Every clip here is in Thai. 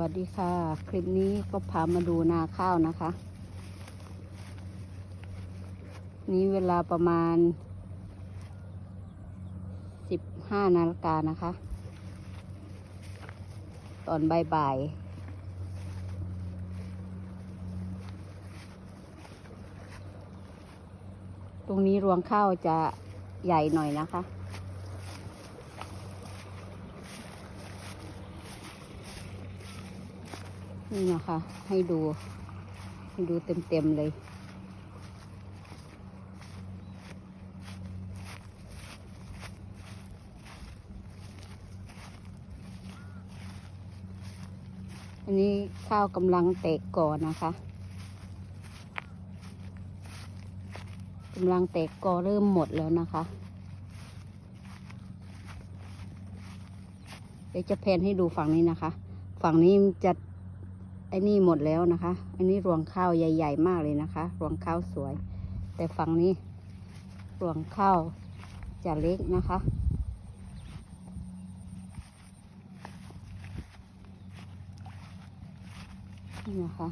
วัสดีค่ะ คลิปนี้ก็พามาดูนาข้าวนะคะ นี้เวลาประมาณ15นาฬิกานะคะ ตอนบ่ายๆตรงนี้รวงข้าวจะใหญ่หน่อยนะคะ นี่นะคะ ให้ดู ให้ดูเต็มๆเลย อันนี้ข้าวกำลังแตกก่อนนะคะกำลังแตกกอเริ่มหมดแล้วนะคะ เดี๋ยวจะแพนให้ดูฝั่งนี้นะคะ ฝั่งนี้จะ ไอ้นี่หมดแล้วนะคะ อันนี้รวงข้าวใหญ่ ๆ มากเลยนะคะ รวงข้าวสวย แต่ฝั่งนี้รวงข้าวจะเล็กนะคะ นี่นะคะ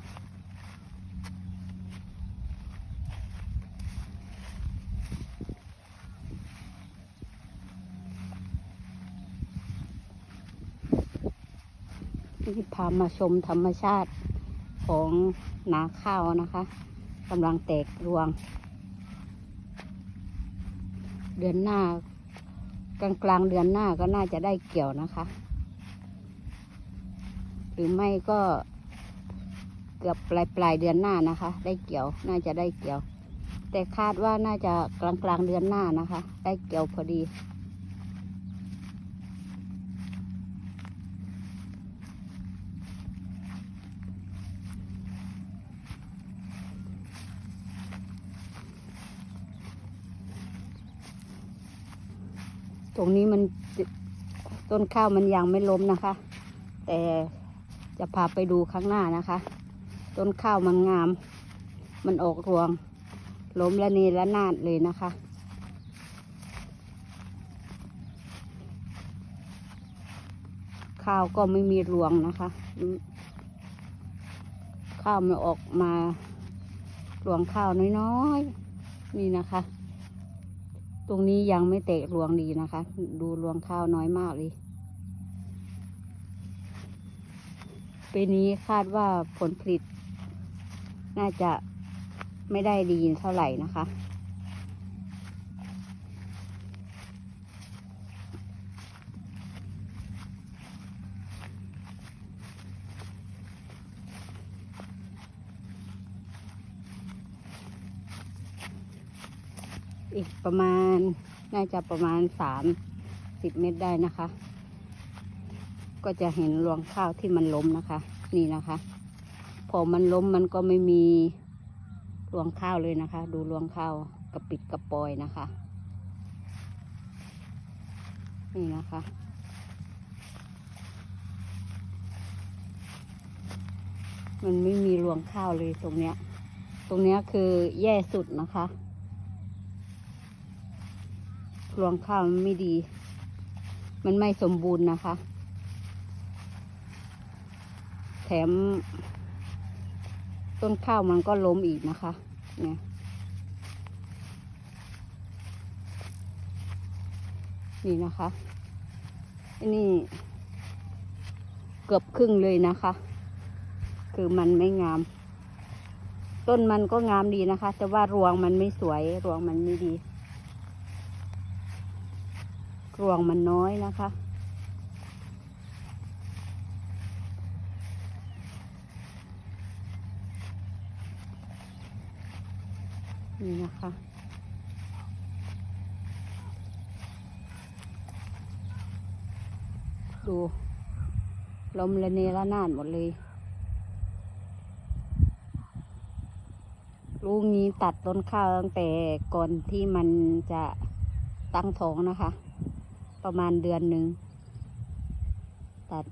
นี่พามาชมธรรมชาติของนาข้าวนะคะกำลังแตกรวง เดือนหน้ากลางกลางเดือนหน้าก็น่าจะได้เกี่ยวนะคะ หรือไม่ก็เกือบปลายปลายเดือนหน้านะคะ ได้เกี่ยวน่าจะได้เกี่ยว แต่คาดว่าน่าจะกลางกลางเดือนหน้านะคะ ได้เกี่ยวพอดี รงนี้มันต้นข้าวมันยังไม่ล้มนะคะ แต่จะพาไปดูข้างหน้านะคะ ต้นข้าวมันงาม มันออกรวง ล้มและนีและนาดเลยนะคะ ข้าวก็ไม่มีรวงนะคะ ข้าวมันออกมารวงข้าวน้อยๆนี่นะคะ ตรงนี้ยังไม่แตกรวงดีนะคะ ดูรวงข้าวน้อยมากเลยปีนี้คาดว่าผลผลิต น่าจะไม่ได้ดีเท่าไหร่นะคะ อีกประมาณน่าจะประมาณสามสิบเมตรได้นะคะ ก็จะเห็นรวงข้าวที่มันล้มนะคะ นี่นะคะ พอมันล้มมันก็ไม่มีรวงข้าวเลยนะคะ ดูรวงข้าวกระปิดกระปอยนะคะ นี่นะคะมันไม่มีรวงข้าวเลยตรงเนี้ย ตรงเนี้ยคือแย่สุดนะคะ รวงข้าวมันไม่ดี มันไม่สมบูรณ์นะคะ แถม ต้นข้าวมันก็ล้มอีกนะคะ เนี่ยนี่นะคะอันนี้เกือบครึ่งเลยนะคะ คือมันไม่งาม ต้นมันก็งามดีนะคะ แต่ว่ารวงมันไม่สวย รวงมันไม่ดี รวงมันน้อยนะคะ นี่นะคะดูลมระเนระนาดหมดเลย ลูกนี้ตัดต้นข้าวตั้งแต่ก่อนที่มันจะตั้งท้องนะคะ ประมาณเดือนหนึ่งตัด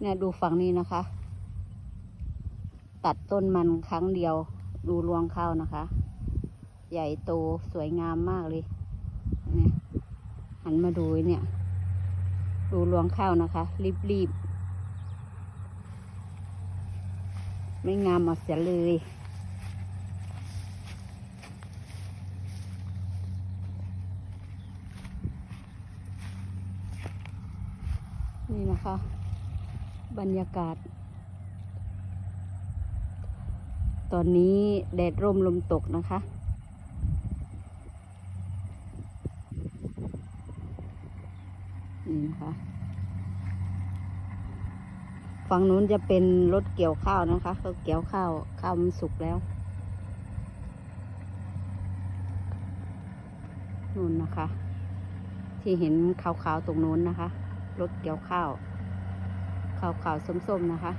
เนี่ยดูฝั่งนี้นะคะ ตัดต้นมันครั้งเดียว ดูรวงข้าวนะคะ ใหญ่โตสวยงามมากเลยเนี่ยหันมาดูเนี่ย ดูรวงข้าวนะคะ รีบๆไม่งามเอาเสียเลย นี่นะคะ บรรยากาศ ตอนนี้แดดร่มลมตกนะคะ นี่นะคะ ฝั่งนู้นจะเป็นรถเกี่ยวข้าวนะคะเขาเกี่ยวข้าว ข้าวมันสุกแล้วนู่นนะคะ ที่เห็นขาวๆตรงนู้นนะคะ รถเกี่ยวข้าวขาวๆส้มๆนะคะ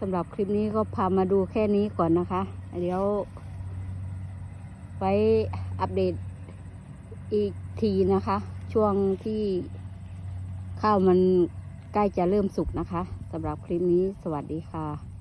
สำหรับคลิปนี้ก็พามาดูแค่นี้ก่อนนะคะ เดี๋ยว ไว้อัปเดตอีกทีนะคะ ช่วงที่ข้าวมันใกล้จะเริ่มสุกนะคะสำหรับคลิปนี้สวัสดีค่ะ